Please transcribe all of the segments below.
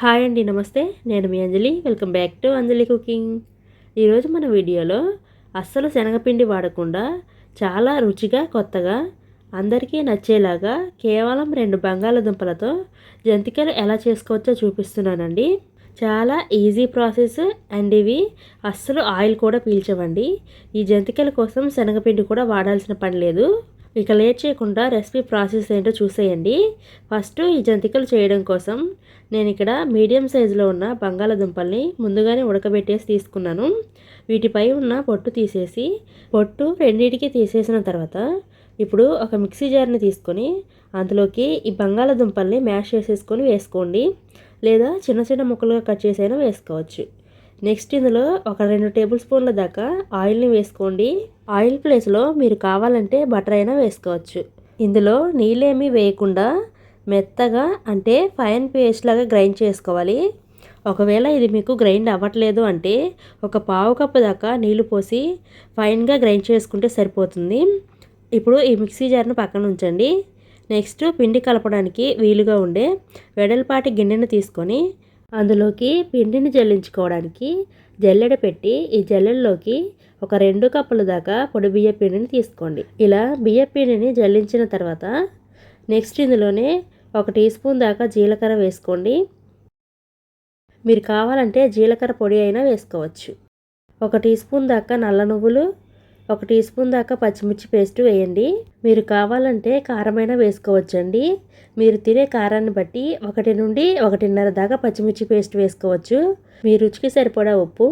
Hi అండి నమస్తే. నేను మీ Anjali. Welcome back to Anjali cooking. ఈరోజు మన వీడియోలో అస్సలు శనగపిండి వాడకుండా చాలా రుచిగా కొత్తగా అందరికీ నచ్చేలాగా కేవలం రెండు బంగాళదుంపలతో జంతికలు ఎలా చేసుకోవచ్చో చూపిస్తున్నానండి. చాలా ఈజీ ప్రాసెస్ అండ్ ఇవి అస్సలు ఆయిల్ కూడా పీల్చవండి. ఈ జంతికల కోసం శనగపిండి కూడా వాడాల్సిన పని లేదు. ఇక లేట్ చేయకుండా రెసిపీ ప్రాసెస్ ఏంటో చూసేయండి. ఫస్ట్ ఈ జంతికలు చేయడం కోసం నేను ఇక్కడ మీడియం సైజులో ఉన్న బంగాళదుంపల్ని ముందుగానే ఉడకబెట్టేసి తీసుకున్నాను. వీటిపై ఉన్న పొట్టు తీసేసి పొట్టు రెండింటికి తీసేసిన తర్వాత ఇప్పుడు ఒక మిక్సీ జార్ని తీసుకొని అందులోకి ఈ బంగాళదుంపల్ని మ్యాష్ చేసేసుకొని వేసుకోండి. లేదా చిన్న చిన్న ముక్కలుగా కట్ చేసైనా వేసుకోవచ్చు. నెక్స్ట్ ఇందులో ఒక రెండు టేబుల్ స్పూన్ల దాకా ఆయిల్ని వేసుకోండి. ఆయిల్ ప్లేస్లో మీరు కావాలంటే బటర్ అయినా వేసుకోవచ్చు. ఇందులో నీళ్ళేమీ వేయకుండా మెత్తగా అంటే ఫైన్ పేస్ట్ లాగా గ్రైండ్ చేసుకోవాలి. ఒకవేళ ఇది మీకు గ్రైండ్ అవ్వట్లేదు అంటే ఒక పావు కప్పు దాకా నీళ్ళు పోసి ఫైన్గా గ్రైండ్ చేసుకుంటే సరిపోతుంది. ఇప్పుడు ఈ మిక్సీ జార్ను పక్కన ఉంచండి. నెక్స్ట్ పిండి కలపడానికి వీలుగా ఉండే వెడల్పాటి గిన్నెను తీసుకొని అందులోకి పిండిని జల్లించుకోవడానికి జల్లెడ పెట్టి ఈ జల్లెడలోకి ఒక రెండు కప్పుల దాకా పొడి బియ్య పిండిని తీసుకోండి. ఇలా బియ్య పిండిని జల్లించిన తర్వాత నెక్స్ట్ ఇందులోనే ఒక టీ స్పూన్ దాకా జీలకర్ర వేసుకోండి. మీరు కావాలంటే జీలకర్ర పొడి అయినా వేసుకోవచ్చు. ఒక టీ స్పూన్ దాకా నల్ల నువ్వులు ఒక టీ స్పూన్ దాకా పచ్చిమిర్చి పేస్ట్ వేయండి. మీరు కావాలంటే కారమైన వేసుకోవచ్చండి. మీరు తినే కారాన్ని బట్టి ఒకటి నుండి ఒకటిన్నర దాకా పచ్చిమిర్చి పేస్ట్ వేసుకోవచ్చు. మీ రుచికి సరిపడా ఉప్పు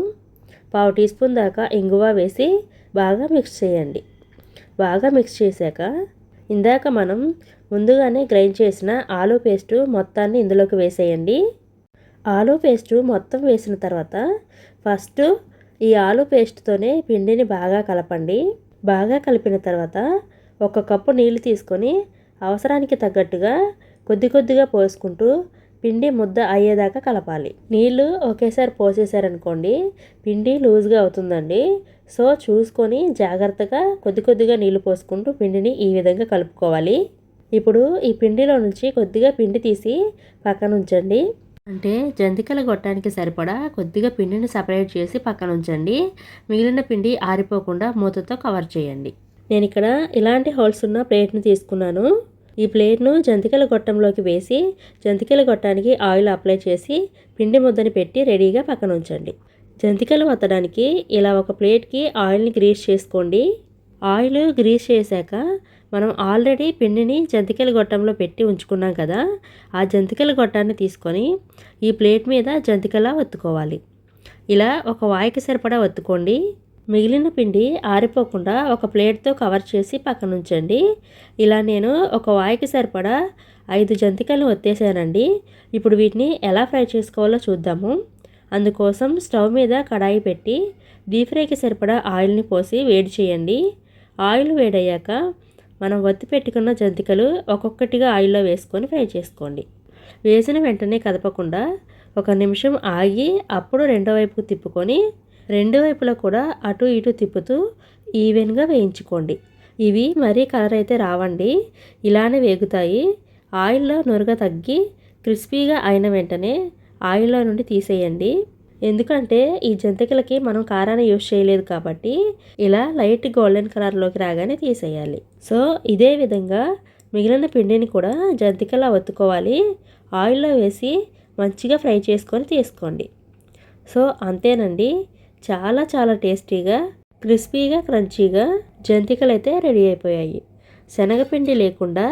పావు టీ స్పూన్ దాకా ఇంగువ వేసి బాగా మిక్స్ చేయండి. బాగా మిక్స్ చేశాక ఇందాక మనం ముందుగానే గ్రైండ్ చేసిన ఆలూ పేస్టు మొత్తాన్ని ఇందులోకి వేసేయండి. ఆలూ పేస్టు మొత్తం వేసిన తర్వాత ఫస్ట్ ఈ ఆలు పేస్ట్తోనే పిండిని బాగా కలపండి. బాగా కలిపిన తర్వాత ఒక కప్పు నీళ్ళు తీసుకొని అవసరానికి తగ్గట్టుగా కొద్ది కొద్దిగా పోసుకుంటూ పిండి ముద్ద అయ్యేదాకా కలపాలి. నీళ్ళు ఒకేసారి పోసేసారనుకోండి పిండి లూజ్గా అవుతుందండి. సో చూసుకొని జాగ్రత్తగా కొద్ది కొద్దిగా నీళ్ళు పోసుకుంటూ పిండిని ఈ విధంగా కలుపుకోవాలి. ఇప్పుడు ఈ పిండిలో నుంచి కొద్దిగా పిండి తీసి పక్కన ఉంచండి అంటే జంతికల గొట్టానికి సరిపడా కొద్దిగా పిండిని సపరేట్ చేసి పక్కన ఉంచండి మిగిలిన పిండి ఆరిపోకుండా మూతతో కవర్ చేయండి. నేను ఇక్కడ ఇలాంటి హోల్స్ ఉన్న ప్లేట్ను తీసుకున్నాను. ఈ ప్లేట్ను జంతికల గొట్టంలోకి వేసి జంతికల గొట్టానికి ఆయిల్ అప్లై చేసి పిండి ముద్దని పెట్టి రెడీగా పక్కన ఉంచండి జంతికలు వత్తడానికి ఇలా ఒక ప్లేట్కి ఆయిల్ని గ్రీస్ చేసుకోండి. ఆయిల్ గ్రీస్ చేశాక మనం ఆల్రెడీ పిండిని జంతికల గొట్టంలో పెట్టి ఉంచుకున్నాం కదా ఆ జంతికల గొట్టాన్ని తీసుకొని ఈ ప్లేట్ మీద జంతికలా వత్తుకోవాలి ఇలా ఒక వాయికి సరిపడా వత్తుకోండి మిగిలిన పిండి ఆరిపోకుండా ఒక ప్లేట్తో కవర్ చేసి పక్కన ఉంచండి ఇలా నేను ఒక వాయికి సరిపడా ఐదు జంతికలను ఒత్తేసానండి. ఇప్పుడు వీటిని ఎలా ఫ్రై చేసుకోవాలో చూద్దాము. అందుకోసం స్టవ్ మీద కడాయి పెట్టి డీప్ ఫ్రైకి సరిపడా ఆయిల్ని పోసి వేడి చేయండి. ఆయిల్ వేడయ్యాక మనం వత్తి పెట్టుకున్న జంతికలు ఒక్కొక్కటిగా ఆయిల్లో వేసుకొని ఫ్రై చేసుకోండి. వేసిన వెంటనే కదపకుండా ఒక నిమిషం ఆగి అప్పుడు రెండో వైపుకు తిప్పుకొని రెండు వైపులా కూడా అటు ఇటు తిప్పుతూ ఈవెన్గా వేయించుకోండి. ఇవి మరీ కలర్ అయితే రావండి. ఇలానే వేగుతాయి. ఆయిల్లో నురగ తగ్గి క్రిస్పీగా అయిన వెంటనే ఆయిల్లో నుండి తీసేయండి. ఎందుకంటే ఈ జంతికలకి మనం కారాన్ని యూజ్ చేయలేదు కాబట్టి ఇలా లైట్ గోల్డెన్ కలర్లోకి రాగానే తీసేయాలి. సో ఇదే విధంగా మిగిలిన పిండిని కూడా జంతికలా ఒత్తుకోవాలి. ఆయిల్లో వేసి మంచిగా ఫ్రై చేసుకొని తీసుకోండి. సో అంతేనండి. చాలా చాలా టేస్టీగా క్రిస్పీగా క్రంచీగా జంతికలు అయితే రెడీ అయిపోయాయి. శనగపిండి లేకుండా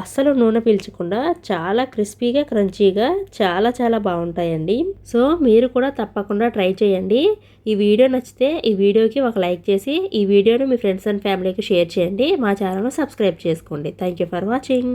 అస్సలు నూనె పీల్చకుండా చాలా క్రిస్పీగా క్రంచీగా చాలా చాలా బాగుంటాయండి. సో మీరు కూడా తప్పకుండా ట్రై చేయండి. ఈ వీడియో నచ్చితే ఈ వీడియోకి ఒక లైక్ చేసి ఈ వీడియోని మీ ఫ్రెండ్స్ అండ్ ఫ్యామిలీకి షేర్ చేయండి. మా ఛానల్ను సబ్స్క్రైబ్ చేసుకోండి. Thank you for watching.